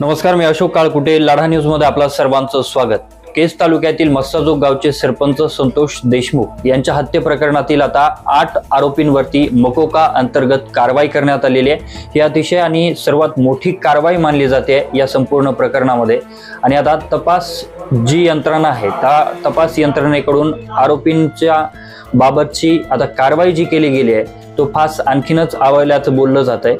नमस्कार मी अशोक काळकुटे. लढा न्यूजमध्ये आपलं सर्वांचं स्वागत. केस तालुक्यातील मस्साजोग गावचे सरपंच संतोष देशमुख यांच्या हत्ये प्रकरणातील आता आठ आरोपींवरती मकोका अंतर्गत कारवाई करण्यात आलेली आहे. ही अतिशय आणि सर्वात मोठी कारवाई मानली जाते या संपूर्ण प्रकरणामध्ये. आणि आता तपास जी यंत्रणा आहे त्या तपास यंत्रणेकडून आरोपींच्या बाबतची आता कारवाई जी केली गेली आहे तो फास आणखीनच आवळल्याचं बोललं जात आहे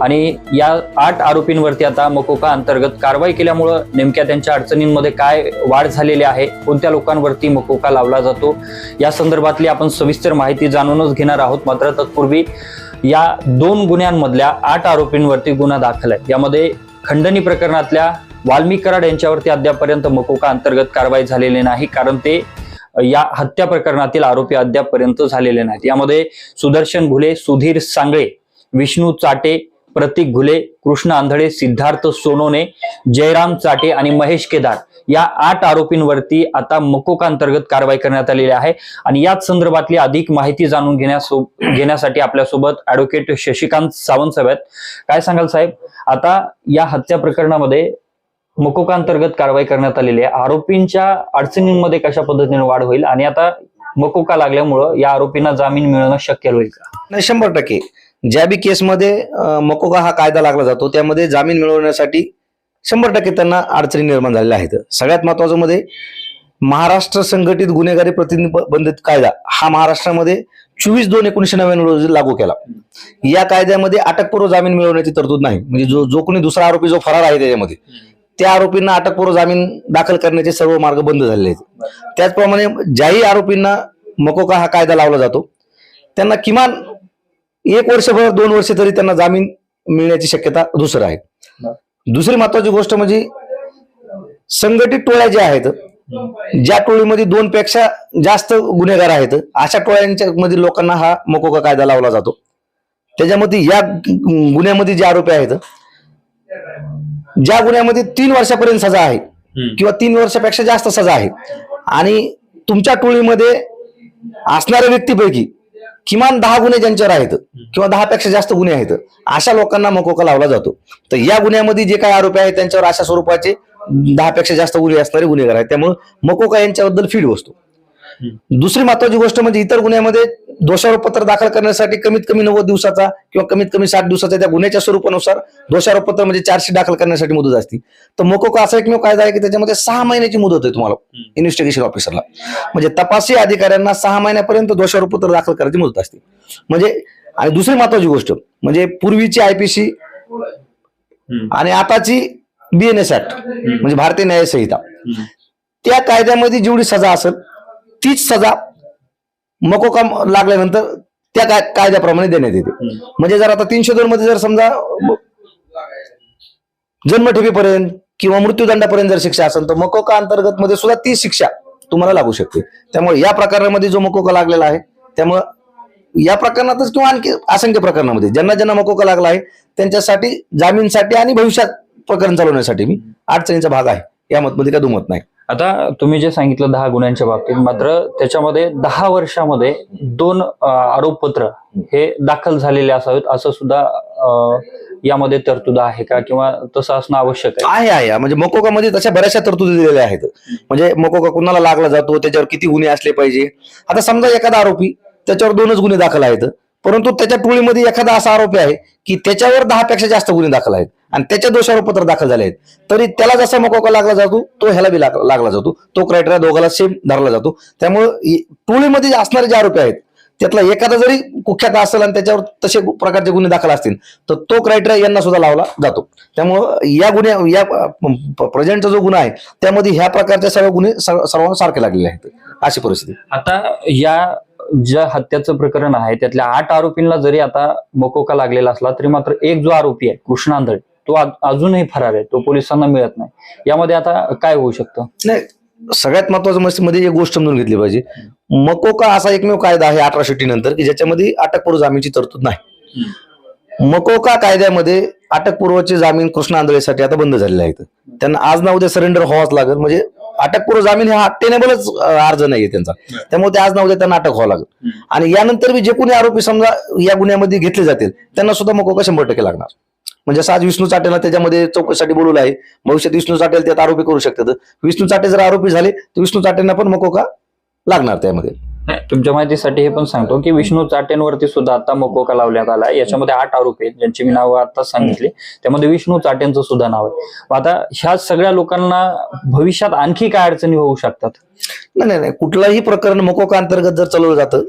आणि या आठ आरोपींवरती आता मकोका अंतर्गत कारवाई केल्यामुळं नेमक्या त्यांच्या अडचणींमध्ये काय वाढ झालेली आहे कोणत्या लोकांवरती मकोका लावला जातो या संदर्भातली आपण सविस्तर माहिती जाणूनच घेणार आहोत. मात्र तत्पूर्वी या दोन गुन्ह्यांमधल्या आठ आरोपींवरती गुन्हा दाखल आहे. यामध्ये खंडणी प्रकरणातल्या वाल्मिक कराड यांच्यावरती अद्यापपर्यंत मकोका अंतर्गत कारवाई झालेली नाही कारण ते या हत्या प्रकरणातील आरोपी अद्यापपर्यंत झालेले नाहीत. यामध्ये सुदर्शन घुले सुधीर सांगळे विष्णू चाटे प्रतीक घुले कृष्ण आंधळे सिद्धार्थ सोनोने जयराम चाटे आणि महेश केदार या आठ आरोपींवरती आता मकोका अंतर्गत कारवाई करण्यात आलेली आहे. आणि याच संदर्भातली अधिक माहिती जाणून घेण्यास घेण्यासाठी आपल्यासोबत ऍडव्होकेट शशिकांत सावंत साहेब आहेत. काय सांगाल साहेब? आता या हत्या प्रकरणामध्ये मकोका अंतर्गत कारवाई करण्यात आलेली आहे. आरोपींच्या अडचणींमध्ये कशा पद्धतीने वाढ होईल आणि आता मकोका लागल्यामुळं या आरोपींना जामीन मिळणं शक्य होईल का? नाही शंभर टक्के. ज्या बी केसमध्ये अं, मकोका हा कायदा लागला जातो त्यामध्ये जामीन मिळवण्यासाठी शंभर टक्के त्यांना अडचणी निर्माण झालेल्या आहेत. सगळ्यात महत्वाचं मध्ये महाराष्ट्र संघटित गुन्हेगारी प्रतिबंधित कायदा हा महाराष्ट्रामध्ये चोवीस दोन एकोणीशे नव्याण्णव रोजी लागू केला. या कायद्यामध्ये अटकपूर्व जामीन मिळवण्याची तरतूद नाही. म्हणजे जो जो कोणी दुसरा आरोपी जो फरार आहे त्याच्यामध्ये. त्या आरोपींना अटकपूर्व जामीन दाखल करण्याचे सर्व मार्ग बंद झालेले आहेत. त्याचप्रमाणे ज्याही आरोपींना मकोका हा कायदा लावला जातो त्यांना किमान एक वर्षभर दोन वर्ष तरी त्यांना जामीन मिळण्याची शक्यता दुसरं आहे. दुसरी महत्वाची गोष्ट म्हणजे संघटित टोळ्या ज्या आहेत ज्या टोळीमध्ये दोन पेक्षा जास्त गुन्हेगार आहेत अशा टोळ्यांच्या मध्ये लोकांना हा मकोका कायदा लावला जातो. त्याच्यामध्ये या गुन्ह्यामध्ये जे आरोपी आहेत ज्या गुन्ह्यामध्ये तीन वर्षापर्यंत सजा आहे किंवा तीन वर्षापेक्षा जास्त सजा आहे. आणि तुमच्या टोळीमध्ये असणाऱ्या व्यक्तीपैकी किमान दहा गुन्हे ज्यांच्यावर आहेत किंवा दहा पेक्षा जास्त गुन्हे आहेत अशा लोकांना मकोका लावला जातो. तर या गुन्ह्यामध्ये जे काही आरोपी आहेत त्यांच्यावर अशा स्वरूपाचे दहा पेक्षा जास्त गुन्हे असणारे गुन्हेगार आहेत. त्यामुळे मकोका यांच्याबद्दल फीड बसतो. दुसरी महत्वाची गोष्ट म्हणजे इतर गुन्ह्यामध्ये दोषारोप पत्र दाखल करण्यासाठी कमीत कमी नव्वद दिवसाचा किंवा कमीत कमी साठ दिवसाचा त्या गुन्ह्याच्या स्वरूपानुसार दोषारोप पत्र म्हणजे चार्जशीट दाखल करण्यासाठी मुदत असते. तर मोकोका असा एकमेव कायदा आहे की त्याच्यामध्ये सहा महिन्याची मुदत आहे तुम्हाला इन्व्हेस्टिगेशन ऑफिसरला म्हणजे तपासी अधिकाऱ्यांना सहा महिन्यापर्यंत दोषारोप पत्र दाखल करायची मुदत असते. म्हणजे आणि दुसरी महत्वाची गोष्ट म्हणजे पूर्वीची आयपीसी आणि आताची बीएनएस ऍक्ट म्हणजे भारतीय न्याय संहिता त्या कायद्यामध्ये जेवढी सजा असेल तीच सजा मकोका लागल्यानंतर त्या काय कायद्याप्रमाणे देण्यात येते. म्हणजे जर आता तीनशे दोन मध्ये जर समजा जन्मठेपीपर्यंत किंवा मृत्यूदंडापर्यंत जर शिक्षा असेल तर मकोका अंतर्गत मध्ये सुद्धा ती शिक्षा तुम्हाला लागू शकते. त्यामुळे या प्रकरणामध्ये जो मकोका लागलेला आहे त्यामुळं या प्रकरणातच किंवा आणखी असंख्य प्रकरणामध्ये ज्यांना ज्यांना मकोका लागला आहे त्यांच्यासाठी जामीनसाठी आणि भविष्यात प्रकरण चालवण्यासाठी मी अडचणीचा भाग आहे. यामध्ये काय दुमत नाही. आता तुम्ही जे सांगितलं दहा गुन्ह्यांच्या बाबतीत मात्र त्याच्यामध्ये दहा वर्षामध्ये दोन आरोपपत्र हे दाखल झालेले असावेत असं सुद्धा यामध्ये तरतूद आहे का? किंवा तसं असणं आवश्यक आहे? आहे आहे. म्हणजे मकोकामध्ये तशा बऱ्याचशा तरतुदी दिलेल्या आहेत. म्हणजे मकोका कुणाला लागला जातो त्याच्यावर किती गुन्हे असले पाहिजे? आता समजा एखादा आरोपी त्याच्यावर दोनच गुन्हे दाखल आहेत. परंतु त्याच्या टोळीमध्ये एखादा असा आरोपी आहे की त्याच्यावर दहा पेक्षा जास्त गुन्हे दाखल आहेत. आणि त्याच्या दोषारोपत्र दाखल झाले आहेत. तरी त्याला जसा मकोका लागला जातो तो ह्याला बी लाग- लागला जातो. तो क्रायटेरिया दोघाला सेम धरला जातो. त्यामुळे टोळीमध्ये असणारे जे आरोपी आहेत त्यातला एखादा जरी कुख्यात असेल आणि त्याच्यावर तसे प्रकारचे गुन्हे दाखल असतील तर तो क्रायटेरिया यांना सुद्धा लावला जातो. त्यामुळं या गुन्ह्या या प्रेझेंटचा जो गुन्हा आहे त्यामध्ये ह्या प्रकारचे सर्व गुन्हे सर्वांना सारखे लागलेले आहेत. अशी परिस्थिती. आता या ज्या हत्याचं प्रकरण आहे त्यातल्या आठ आरोपींना जरी आता मकोका लागलेला असला तरी मात्र एक जो आरोपी आहे कृष्ण आंधळे तो अजूनही फरार आहे तो पोलिसांना मिळत नाही. यामध्ये आता काय होऊ शकतं? नाही सगळ्यात महत्वाचं मस्त मध्ये एक गोष्ट समजून घेतली पाहिजे. मकोका असा एकमेव कायदा आहे अठरा शेट्टी नंतर की ज्याच्यामध्ये अटकपूर्व जामीनची तरतूद नाही? मकोका कायद्यामध्ये अटकपूर्वचे जामीन कृष्ण आंधळेसाठी आता बंद झालेले आहेत? त्यांना आज ना उद्या सरेंडर व्हावाच लागेल. म्हणजे अटकपूर्व जामीन हा टेनेबलच अर्ज नाहीये त्यांचा. त्यामुळे ते आज ना उद्या त्यांना अटक व्हावं लागेल. आणि यानंतर बी जे कोणी आरोपी समजा या गुन्ह्यामध्ये घेतले जातील त्यांना सुद्धा मकोका शंभर टक्के लागणार? म्हणजे आज विष्णू चाटेला त्याच्यामध्ये चौकशीसाठी बोलवलं आहे. भविष्यात विष्णू चाटेल त्यात आरोपी करू शकतात. विष्णू चाटे जर आरोपी झाले तर विष्णू चाटेंना पण मकोका लागणार त्यामध्ये? तुमच्या माहितीसाठी हे पण सांगतो की विष्णू चाटेंवरती सुद्धा आता मकोका लावण्यात आला याच्यामध्ये आठ आरोपी आहेत ज्यांची मी नावं आता सांगितली. त्यामध्ये विष्णू चाटेंचं सुद्धा नाव आहे. आता ह्या सगळ्या लोकांना भविष्यात आणखी काय अडचणी होऊ शकतात? नाही नाही नाही. कुठलंही प्रकरण मकोका अंतर्गत जर चालवलं जातं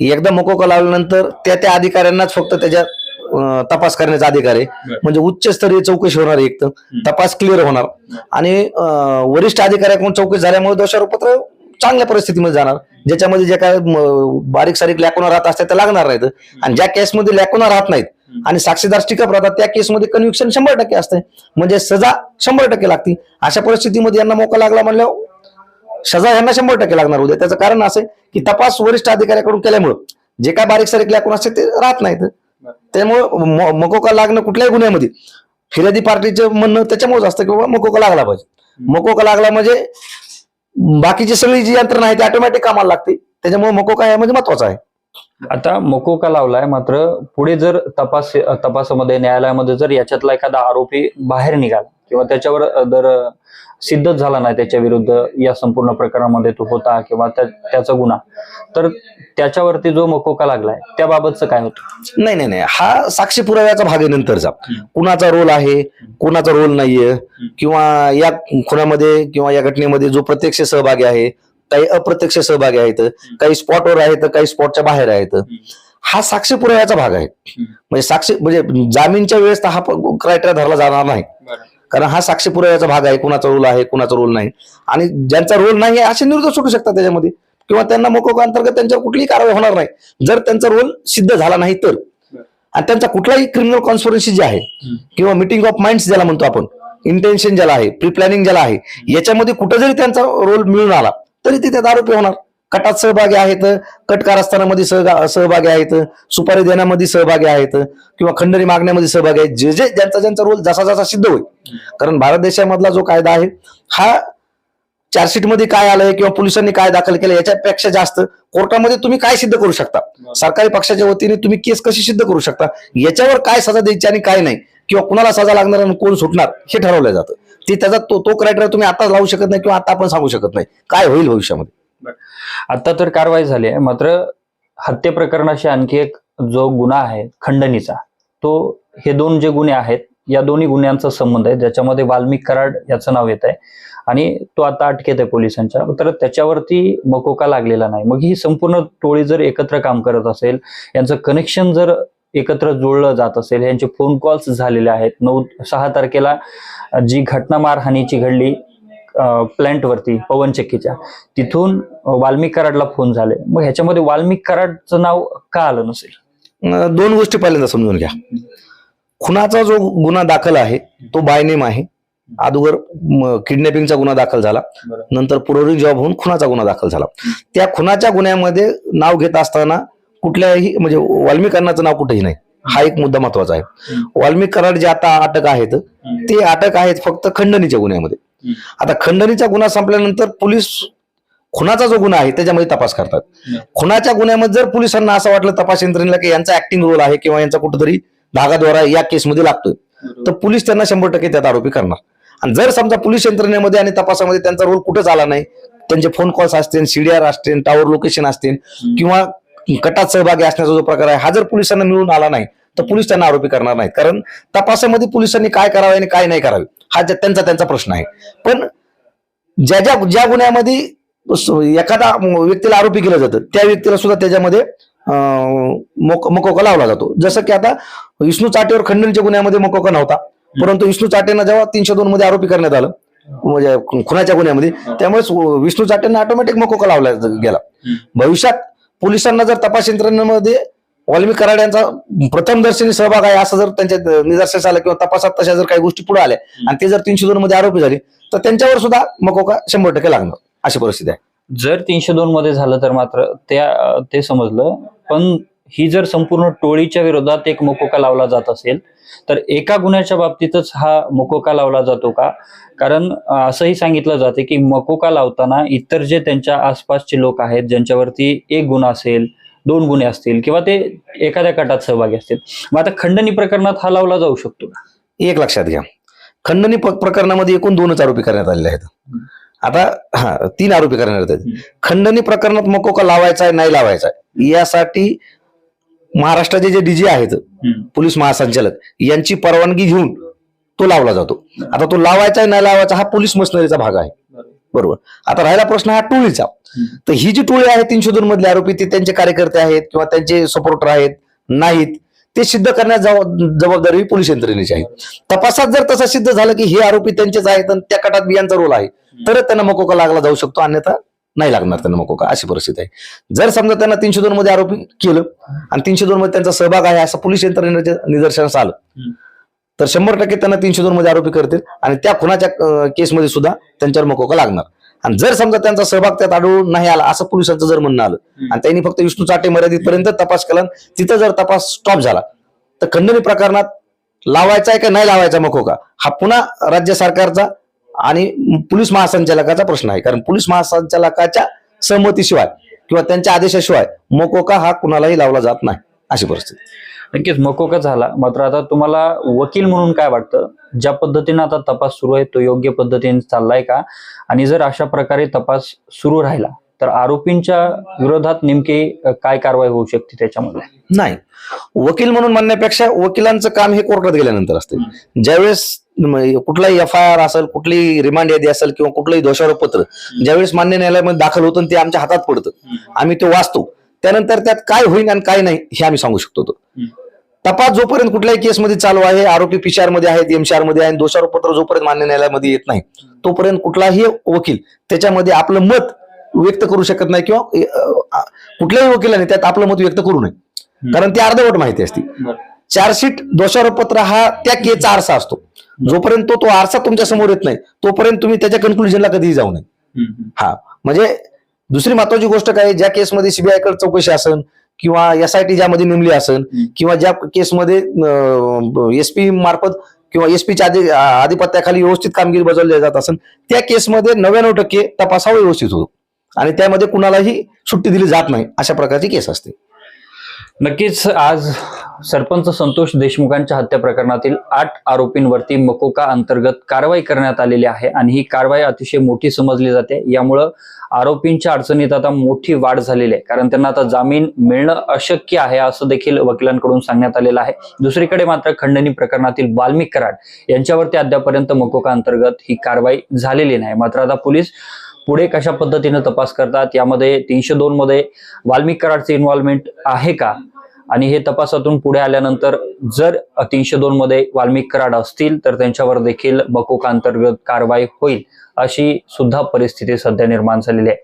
एकदा मकोका लावल्यानंतर त्या त्या अधिकाऱ्यांनाच फक्त त्याच्या तपास करण्याचा अधिकार आहे. म्हणजे उच्चस्तरीय चौकशी होणार एक तर. तपास क्लिअर होणार. आणि वरिष्ठ अधिकाऱ्याकडून चौकशी झाल्यामुळे दोषारोपपत्र चांगल्या परिस्थितीमध्ये जाणार. ज्याच्यामध्ये जे काय बारीक सारीक लॅकोना राहत असतात त्या लागणार नाहीत. आणि ज्या केसमध्ये लॅकोना राहत नाहीत आणि साक्षीदार टिकअप राहतात त्या केसमध्ये कन्व्हिक्शन शंभर टक्के असते म्हणजे सजा शंभर टक्के लागते अशा परिस्थितीमध्ये यांना मोका लागला म्हणल्यावर सजा यांना शंभर टक्के लागणार. उद्या त्याचं कारण असं की तपास वरिष्ठ अधिकाऱ्याकडून केल्यामुळं जे काय बारीक सारीक लॅकून असते ते राहत नाहीत. त्यामुळं मकोका लागणं कुठल्याही गुन्ह्यामध्ये. फिर्यादी पार्टीचं म्हणणं त्याच्यामुळेच असतं की बाबा मकोका लागला पाहिजे. मकोका लागला म्हणजे बाकीची सगळी जी यंत्रणा आहे ती ऑटोमॅटिक कामाला लागते. त्याच्यामुळे मकोका यामध्ये महत्त्वाचा आहे. आता मकोका लावलाय मात्र पुढे जर तपास तपासामध्ये न्यायालयामध्ये जर याच्यातला एखादा आरोपी बाहेर निघाला किंवा त्याच्यावर जर सिद्धच झाला नाही त्याच्या विरुद्ध या संपूर्ण प्रकरणामध्ये तो होता किंवा त्या- त्याचा गुन्हा. तर त्याच्यावरती जो मकोका लागलाय त्याबाबतचं काय होतं? नाही नाही नाही. हा साक्षी पुराव्याचा भाग आहे नंतरचा कुणाचा रोल आहे कुणाचा रोल नाहीये किंवा या खुनामध्ये किंवा या घटनेमध्ये जो प्रत्यक्ष सहभागी आहे काही अप्रत्यक्ष सहभागी आहेत काही स्पॉटवर आहेत काही स्पॉटच्या बाहेर आहेत हा साक्षी पुराव्याचा भाग आहे. म्हणजे साक्षी म्हणजे जामीनच्या वेळेस हा क्रायटेरिया धरला जाणार नाही. कारण हा साक्षी पुराव्याचा भाग आहे कुणाचा रोल आहे कुणाचा रोल नाही. आणि ज्यांचा रोल नाही आहे असे निर्दोष सुटू शकतात त्याच्यामध्ये. किंवा त्यांना मोकोका अंतर्गत त्यांच्यावर कुठलीही कारवाई होणार नाही. जर त्यांचा रोल सिद्ध झाला नाही तर. आणि त्यांचा कुठलाही क्रिमिनल कॉन्स्परन्सी जे आहे किंवा मिटिंग ऑफ माइंड्स ज्याला म्हणतो आपण इंटेन्शन ज्याला आहे प्री प्लॅनिंग ज्याला आहे याच्यामध्ये कुठं जरी त्यांचा रोल मिळून आला तरी ते त्यात आरोपी होणार. कटात सहभागी आहेत कट कारस्थानामध्ये सहगा- सहभागी आहेत सुपारी देण्यामध्ये सहभागी आहेत किंवा खंडणी मागण्यामध्ये सहभागी आहेत. जे जे ज्यांचा ज्यांचा रोल जसा जसा सिद्ध होईल. कारण भारत देशामधला जो कायदा आहे हा चार्जशीटमध्ये काय आलंय किंवा पोलिसांनी काय दाखल केलं याच्यापेक्षा जास्त कोर्टामध्ये तुम्ही काय सिद्ध करू शकता? सरकारी पक्षाच्या वतीने तुम्ही केस कशी सिद्ध करू शकता? याच्यावर काय सजा द्यायची आणि काय नाही? किंवा कुणाला सजा लागणार आणि कोण सुटणार? हे ठरवलं जातं. ते त्याचा तो तो क्रायटेरिया तुम्ही आता लावू शकत नाही किंवा आता आपण सांगू शकत नाही. काय होईल भविष्यामध्ये? आता तर कारवाई झाली आहे. मात्र हत्ये प्रकरणाशी आणखी एक जो गुन्हा आहे खंडणीचा तो हे दोन जे गुन्हे आहेत या दोन्ही गुन्ह्यांचा संबंध आहे. ज्याच्यामध्ये वाल्मिक कराड याचं नाव येत आहे आणि तो आता अटकेत आहे पोलिसांच्या. तर त्याच्यावरती मकोका लागलेला नाही. मग ही संपूर्ण टोळी जर एकत्र काम करत असेल यांचं कनेक्शन जर एकत्र जोडलं जात असेल यांचे फोन कॉल्स झालेले आहेत. नऊ सहा तारखेला जी घटना मारहाणीची घडली प्लॅन्ट वरती पवन चक्कीच्या तिथून वाल्मिक कराडला फोन झाले. मग ह्याच्यामध्ये वाल्मिक कराडचं नाव का आलं नसेल? दोन गोष्टी पहिल्यांदा समजून घ्या. खुनाचा जो गुन्हा दाखल आहे तो बाय नेम आहे. अगोदर किडनॅपिंगचा गुन्हा दाखल झाला. नंतर पुरवणी जॉब होऊन खुनाचा गुन्हा दाखल झाला. त्या खुनाच्या गुन्ह्यामध्ये नाव घेत असताना कुठल्याही म्हणजे वाल्मिक अन्नाचं नाव कुठेही नाही. हा एक मुद्दा महत्त्वाचा आहे. वाल्मिक कराड जे आता अटक आहेत ते अटक आहेत फक्त खंडणीच्या गुन्ह्यामध्ये. आता खंडणीचा गुन्हा संपल्यानंतर पोलीस खुनाचा जो गुन्हा आहे त्याच्यामध्ये तपास करतात. खुनाच्या गुन्ह्यामध्ये जर पोलिसांना असं वाटलं तपास यंत्रणेला की यांचा ऍक्टिंग रोल आहे किंवा यांचा कुठेतरी धागाद्वारा या केसमध्ये लागतोय तर पोलीस त्यांना शंभर टक्के त्यात आरोपी करणार. आणि जर समजा पोलीस यंत्रणेमध्ये आणि तपासामध्ये त्यांचा रोल कुठंच आला नाही त्यांचे फोन कॉल्स असतील सीडीआर असतील टावर लोकेशन असतील किंवा कटात सहभागी असण्याचा जो प्रकार आहे हा जर पोलिसांना मिळून आला नाही तर पोलीस त्यांना आरोपी करणार नाहीत. कारण तपासामध्ये पोलिसांनी काय करावे आणि काय नाही करावे. हा त्यांचा त्यांचा प्रश्न आहे. पण ज्या ज्या ज्या गुन्ह्यामध्ये एखादा व्यक्तीला आरोपी केलं जातं त्या व्यक्तीला सुद्धा त्याच्यामध्ये मोक- मकोका लावला जातो. जसं की आता विष्णू चाटेवर खंडणीच्या गुन्ह्यामध्ये मकोका नव्हता. परंतु विष्णू चाटेंना जेव्हा तीनशे दोन मध्ये आरोपी करण्यात आलं म्हणजे खुनाच्या गुन्ह्यामध्ये त्यामुळे विष्णू चाटेंना ऑटोमॅटिक मकोका लावला गेला. भविष्यात पोलिसांना जर तपास यंत्रणेमध्ये वाल्मिक कराड यांचा प्रथम दर्शनी सहभाग आहे असं जर त्यांच्या निदर्शनास आलं किंवा तपासात तशा जर काही गोष्टी पुढे आल्या आणि ते जर तीनशे दोन मध्ये आरोपी झाले तर त्यांच्यावर सुद्धा मकोका शंभर टक्के लागणार अशी परिस्थिती आहे. जर तीनशे दोन मध्ये झालं तर मात्र त्या ते समजलं पण ही जर संपूर्ण टोळीच्या विरोधात एक मकोका लावला जात असेल तर एका गुन्ह्याच्या बाबतीतच हा मकोका लावला जातो का? कारण असंही सांगितलं जाते की मकोका लावताना इतर जे त्यांच्या आसपासचे लोक आहेत ज्यांच्यावरती एक गुन्हा असेल दोन गुन्हे असतील किंवा ते एखाद्या गटात सहभागी असतील. मग आता खंडणी प्रकरणात हा लावला जाऊ शकतो का? एक लक्षात घ्या. खंडणी प्रकरणामध्ये एकूण दोनच आरोपी करण्यात आलेले आहेत. आता हा तीन आरोपी करण्यात आहेत खंडणी प्रकरणात मकोका लावायचा आहे नाही लावायचा आहे? यासाठी महाराष्ट्राचे जे डीजी आहेत पोलीस महासंचालक यांची परवानगी घेऊन तो लावला जातो. आता तो लावायचा आहे नाही लावायचा हा पोलीस मशिनरीचा भाग आहे. बरोबर. आता राहिला प्रश्न हा टोळीचा. तर ही जी टोळी आहे तीनशे दोन मधले आरोपी ते त्यांचे कार्यकर्ते आहेत किंवा त्यांचे सपोर्टर आहेत नाहीत. ते सिद्ध करण्यास जबाब- जबाबदारी पोलीस यंत्रणेची आहे. तपासात जर तसं सिद्ध झालं की हे आरोपी त्यांचेच आहेत आणि त्या कटात बियांचा रोल आहे तरच त्यांना मकोका लागला जाऊ शकतो अन्यथा नाही लागणार त्यांना मकोका अशी परिस्थिती आहे. जर समजा त्यांना तीनशे दोन मध्ये आरोपी केलं आणि तीनशे दोन मध्ये त्यांचा सहभाग आहे असं पोलीस यंत्रणेच्या निदर्शनास आलं तर शंभर टक्के त्यांना तीनशे दोन मध्ये आरोपी करतील आणि त्या खुनाच्या केसमध्ये सुद्धा त्यांच्यावर मकोका लागणार. आणि जर समजा त्यांचा सहभाग त्यात आढळून नाही आला असं पोलिसांचं जर म्हणणं आलं आणि त्यांनी फक्त विष्णू चाटे मर्यादित पर्यंत तपास केला तिथं जर तपास स्टॉप झाला तर खंडणी प्रकरणात लावायचा आहे का नाही लावायचा मकोका हा पुन्हा राज्य सरकारचा आणि पोलीस महासंचालकाचा प्रश्न आहे. कारण पोलीस महासंचालकाच्या सहमतीशिवाय किंवा त्यांच्या आदेशाशिवाय मकोका हा कुणालाही लावला जात नाही अशी परिस्थिती. नक्कीच मकोका झाला. मात्र आता तुम्हाला वकील म्हणून काय वाटतं? ज्या पद्धतीने आता तपास सुरू आहे तो योग्य पद्धतीने चाललाय का? आणि जर अशा प्रकारे तपास सुरू राहिला तर आरोपींच्या विरोधात नेमकी काय कारवाई होऊ शकते त्याच्यामध्ये? नाही. वकील म्हणून म्हणण्यापेक्षा वकिलांचं काम हे कोर्टात गेल्यानंतर असते. ज्यावेळेस कुठलाही एफ आय आर असेल कुठलीही रिमांड यादी असेल किंवा कुठलंही दोषारोप पत्र ज्यावेळेस मान्य न्यायालयामध्ये दाखल होतं ते आमच्या हातात पडतं आम्ही ते वाचतो. त्यानंतर त्यात काय होईल आणि काय नाही हे आम्ही सांगू शकतो तो. तपास जोपर्यंत कुठल्याही केसमध्ये चालू आहे आरोपी पीसीआरमध्ये आहेत एमसीआरमध्ये आहे दोषारोप पत्र जोपर्यंत मान्य न्यायालयामध्ये येत नाही तोपर्यंत कुठलाही वकील त्याच्यामध्ये आपलं मत व्यक्त करू शकत नाही किंवा कुठल्याही वकिलाने त्यात आपलं मत व्यक्त करू नये. कारण ती अर्धवट माहिती असते. चार्जशीट दोषारोप पत्र हा त्या केचा आरसा असतो. जोपर्यंत तो तो आरसा तुमच्यासमोर येत नाही तोपर्यंत तुम्ही त्याच्या कन्क्लुजनला कधीही जाऊ नये. हा. म्हणजे दुसरी महत्वाची गोष्ट काय ज्या केसमध्ये सीबीआयकडे चौकशी असेल किंवा एसआयटी ज्यामध्ये नेमली असेल. किंवा ज्या केसमध्ये एसपी मार्फत किंवा एसपीच्या आधी आधिपत्याखाली व्यवस्थित कामगिरी बजावली जात असेल त्या केसमध्ये नव्याण्णव टक्के तपास हा व्यवस्थित होतो आणि त्यामध्ये कुणालाही सुट्टी दिली जात नाही अशा प्रकारची केस असते नक्कीच आज सरपंच संतोष देशमुखांच्या हत्या प्रकरणातील आठ आरोपींवरती मकोका अंतर्गत कारवाई करण्यात आलेली आहे आणि ही कारवाई अतिशय मोठी समजली जाते. यामुळं आरोपींच्या अडचणीत आता मोठी वाढ झालेली आहे. कारण त्यांना आता जामीन मिळणं अशक्य आहे असं देखील वकिलांकडून सांगण्यात आलेलं आहे. दुसरीकडे मात्र खंडणी प्रकरणातील वाल्मिक कराड यांच्यावरती अद्यापर्यंत मकोका अंतर्गत ही कारवाई झालेली नाही. मात्र आता पोलीस पुढे कशा पद्धतीने तपास करतात यामध्ये तीनशे दोन मध्ये वाल्मिक कराडचे इन्व्हॉल्वमेंट आहे का? आणि हे तपासातून पुढे आल्यानंतर जर तीनशे दोन मध्ये वाल्मिक कराड असतील तर त्यांच्यावर देखील बकोका अंतर्गत कारवाई होईल अशी सुद्धा परिस्थिती सध्या निर्माण झालेली आहे.